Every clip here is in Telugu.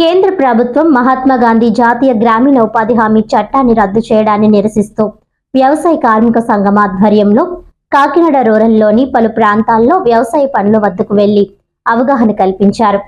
కేంద్ర ప్రభుత్వం మహాత్మా గాంధీ జాతీయ గ్రామీణ ఉపాధి హామీ చట్టాన్ని రద్దు చేయడాన్ని నిరసిస్తూ వ్యవసాయ కార్మిక సంఘం ఆధ్వర్యంలో కాకినాడ రూరల్లోని పలు ప్రాంతాల్లో వ్యవసాయ పనుల వద్దకు వెళ్ళి అవగాహన కల్పించారు.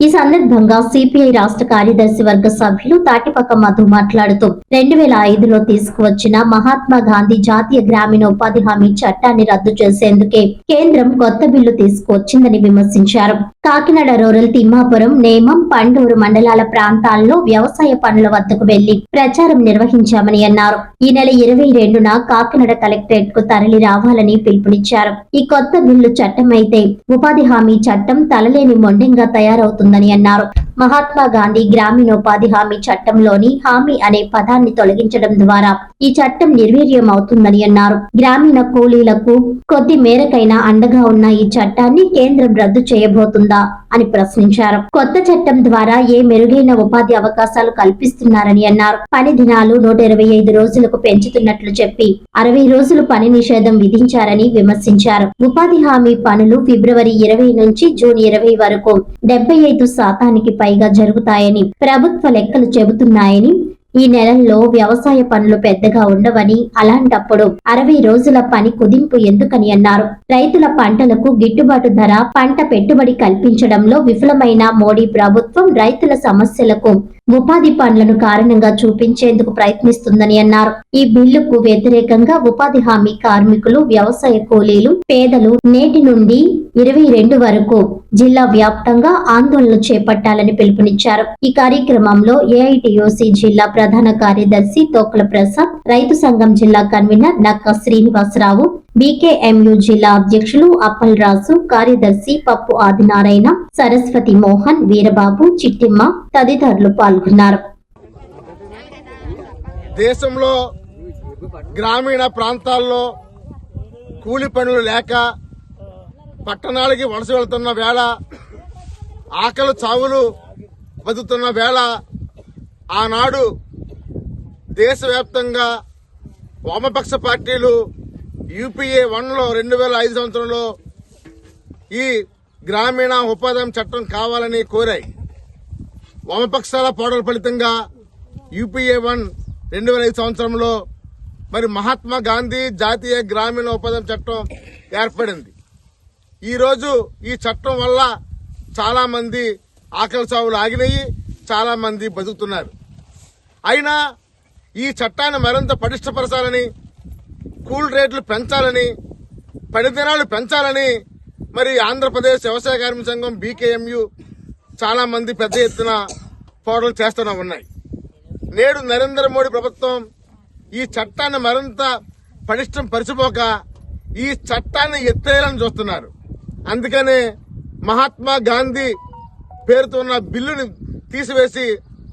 ఈ సందర్భంగా సిపిఐ రాష్ట్ర కార్యదర్శి వర్గ సభ్యులు తాటిపక్క మధు మాట్లాడుతూ రెండు వేల ఐదులో తీసుకువచ్చిన మహాత్మా గాంధీ జాతీయ గ్రామీణ ఉపాధి హామీ చట్టాన్ని రద్దు చేసేందుకే కేంద్రం కొత్త బిల్లు తీసుకువచ్చిందని విమర్శించారు. కాకినాడ రూరల్ తిమ్మాపురం నేమం పండూరు మండలాల ప్రాంతాల్లో వ్యవసాయ పనుల వద్దకు వెళ్ళి ప్రచారం నిర్వహించామని అన్నారు. ఈ నెల ఇరవై రెండున కాకినాడ కలెక్టరేట్కు తరలి రావాలని పిలుపునిచ్చారు. ఈ కొత్త బిల్లు చట్టమైతే ఉపాధి హామీ చట్టం తలలేని మొండెంగా ఉందని అన్నారు. మహాత్మా గాంధీ గ్రామీణోపాధి హామీ చట్టంలోని హామీ అనే పదాన్ని తొలగించడం ద్వారా ఈ చట్టం నిర్వీర్యం అవుతుందని అన్నారు. గ్రామీణ కూలీలకు కొద్ది మేరకైనా అండగా ఉన్న ఈ చట్టాన్ని కేంద్రం రద్దు చేయబోతుందా అని ప్రశ్నించారు. కొత్త చట్టం ద్వారా ఏ మెరుగైన ఉపాధి అవకాశాలు కల్పిస్తున్నారని అన్నారు. పని దినాలు నూట ఇరవై ఐదు రోజులకు పెంచుతున్నట్లు చెప్పి అరవై రోజులు పని నిషేధం విధించారని విమర్శించారు. ఉపాధి హామీ పనులు ఫిబ్రవరి ఇరవై నుంచి జూన్ ఇరవై వరకు డెబ్బై ఐదు శాతానికి పైగా జరుగుతాయని ప్రభుత్వ లెక్కలు చెబుతున్నాయని ఈ నెలల్లో వ్యవసాయ పనులు పెద్దగా ఉండవని అలాంటప్పుడు అరవై రోజుల పని కుదింపు ఎందుకని అన్నారు. రైతుల పంటలకు గిట్టుబాటు ధర పంట పెట్టుబడి కల్పించడంలో విఫలమైన మోడీ ప్రభుత్వం రైతుల సమస్యలకు ఉపాధి పనులను కారణంగా చూపించేందుకు ప్రయత్నిస్తుందని అన్నారు. ఈ బిల్లుకు వ్యతిరేకంగా ఉపాధి హామీ కార్మికులు వ్యవసాయ కూలీలు పేదలు నేటి నుండి ఇరవై రెండు వరకు జిల్లా వ్యాప్తంగా ఆందోళన చేపట్టాలని పిలుపునిచ్చారు. ఈ కార్యక్రమంలో ఏఐటిఓసి జిల్లా ప్రధాన కార్యదర్శి తోకల ప్రసాద్ రైతు సంఘం జిల్లా కన్వీనర్ నక్క శ్రీనివాసరావు బీకేఎంయు జిల్లా అధ్యక్షులు అప్పల్ రాజు కార్యదర్శి పప్పు ఆదినారాయణ సరస్వతి మోహన్ వీరబాబు చిట్టిమ్మ తదితరులు పాల్గొన్నారు. దేశంలో గ్రామీణ ప్రాంతాల్లో కూలి పనులు లేక పట్టణాలకి వలస వెళ్తున్న వేళ ఆకలి చావులు బతుకుతున్న వేళ ఆనాడు దేశవ్యాప్తంగా వామపక్ష పార్టీలు యూపీఏ వన్లో రెండు వేల ఐదు సంవత్సరంలో ఈ గ్రామీణ ఉపాధి చట్టం కావాలని కోరాయి. వామపక్షాల పోడల ఫలితంగా యూపీఏ వన్ రెండు వేల ఐదు సంవత్సరంలో మరి మహాత్మా గాంధీ జాతీయ గ్రామీణ ఉపాధి చట్టం ఏర్పడింది. ఈరోజు ఈ చట్టం వల్ల చాలా మంది ఆకలి చావులు ఆగినాయి చాలా మంది బతుకుతున్నారు. అయినా ఈ చట్టాన్ని మరింత పటిష్టపరచాలని కూల్ రేట్లు పెంచాలని పనిదినాలు పెంచాలని మరి ఆంధ్రప్రదేశ్ వ్యవసాయ కార్మిక సంఘం బీకేఎంయు చాలా మంది పెద్ద ఎత్తున పోరాటాలు చేస్తూనే ఉన్నాయి. నేడు నరేంద్ర మోడీ ప్రభుత్వం ఈ చట్టాన్ని మరింత పటిష్టం పరిచిపోక ఈ చట్టాన్ని ఎత్తేయాలని చూస్తున్నారు. అందుకనే మహాత్మా గాంధీ పేరుతో ఉన్న బిల్లుని తీసివేసి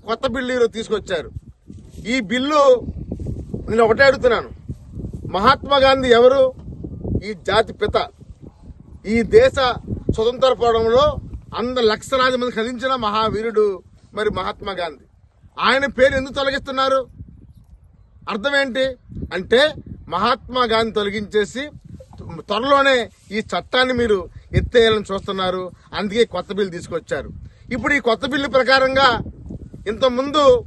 కొత్త బిల్లు తీసుకొచ్చారు. ఈ బిల్లు నేను ఒకటే అడుగుతున్నాను. మహాత్మా గాంధీ ఎవరు? ఈ జాతి పిత. ఈ దేశ స్వతంత్ర పోవడంలో అంద లక్షలాది మంది కదించిన మహావీరుడు మరి మహాత్మా గాంధీ. ఆయన పేరు ఎందుకు తొలగిస్తున్నారు? అర్థం ఏంటి? అంటే మహాత్మా గాంధీ తొలగించేసి త్వరలోనే ఈ చట్టాన్ని మీరు ఎత్తేయాలని చూస్తున్నారు. అందుకే కొత్త బిల్లు తీసుకొచ్చారు. ఇప్పుడు ఈ కొత్త బిల్లు ప్రకారంగా ఇంతకుముందు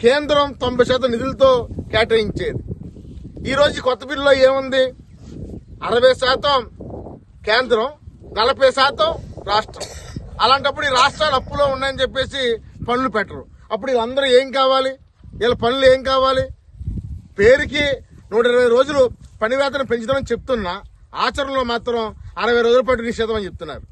కేంద్రం తొంభై శాతం నిధులతో కేటాయించేది. ఈరోజు ఈ కొత్త బిల్లులో ఏముంది? అరవై శాతం కేంద్రం నలభై శాతం రాష్ట్రం. అలాంటప్పుడు ఈ రాష్ట్రాలు అప్పులో ఉన్నాయని చెప్పేసి పనులు పెట్టరు. అప్పుడు వీళ్ళందరూ ఏం కావాలి? వీళ్ళ పనులు ఏం కావాలి? పేరుకి నూట ఇరవై రోజులు పని వేతనం పెంచుతామని చెప్తున్నా. ఆచరణలో మాత్రం అరవై రోజుల పాటు నిషేధం అని చెప్తున్నారు.